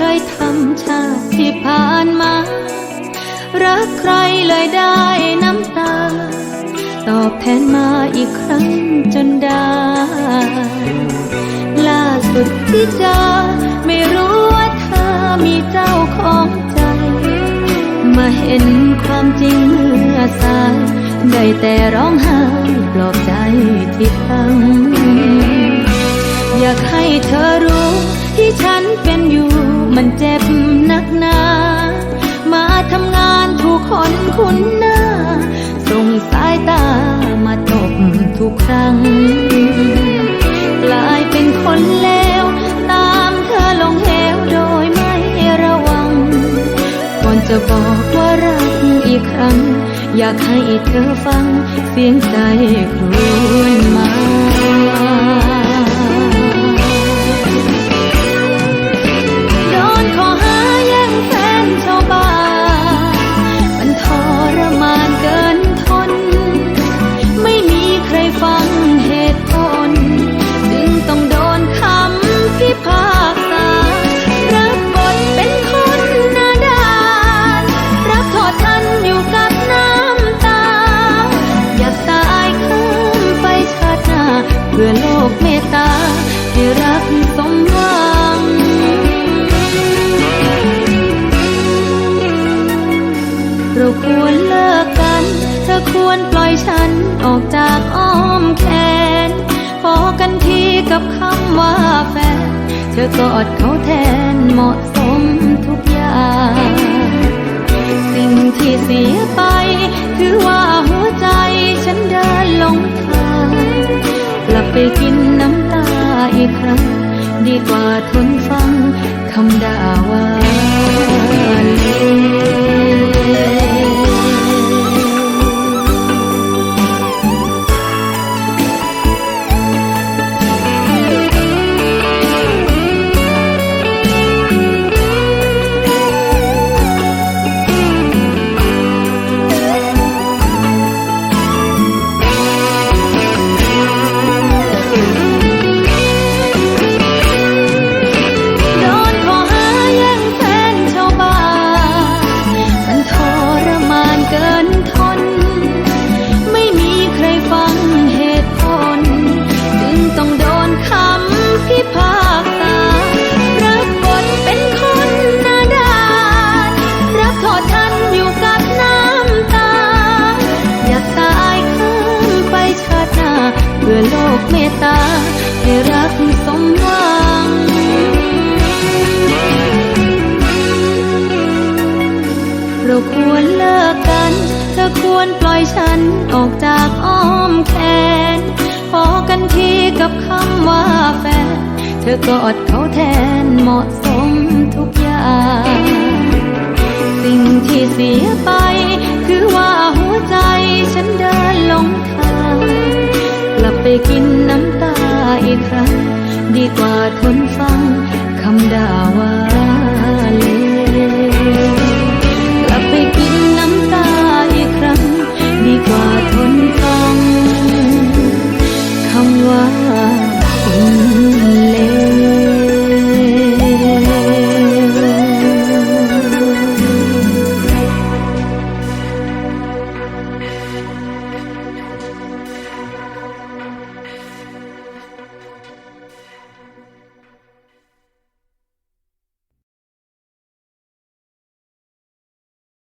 เคยทำชาติที่ผ่านมา รักใครเลยได้น้ำตา ตอบแทนมาอีกครั้งจนได้ ล่าสุดที่เจอไม่รู้ว่าเธอมีเจ้าของใจ มาเห็นความจริงเมื่อสายได้แต่ร้องไห้ปลอบใจที่พังอยากให้เธอรู้ ที่ฉันเป็นอยู่มันเจ็บนักหนา มาทำงานถูกคนคุ้นหน้า ส่งสายตามาตบทุกครั้ง กลายเป็นคนเลวตามเธอลงเหวโดยไม่ระวัง ก่อนจะบอกว่ารักอีกครั้ง อยากให้เธอฟังเสียงใจครวญมา วรปล่อยฉันออกจากอ้อมแขนพอกันทีกับคำว่าแฟน เธอกอดเขาแทนเหมาะสมทุกอย่าง สิ่งที่เสียไป คือว่าหัวใจฉันเดินหลงทางกลับไปกินน้ำตาอีกครั้ง ดีกว่าทนฟังคำด่าว่าเลว อโลกเมตตาให้รักสมหวังเราควรเลิกกัน เธอควรปล่อยฉันออกจากอ้อมแขน พอกันทีกับคำว่าแฟน เธอกอดเขาแทนเหมาะสมทุกอย่าง สิ่งที่เสียไป คือว่าหัวใจฉันเดิน ได้กินน้ำตาอีกครั้ง ดีกว่าทนฟังคำด่าว่า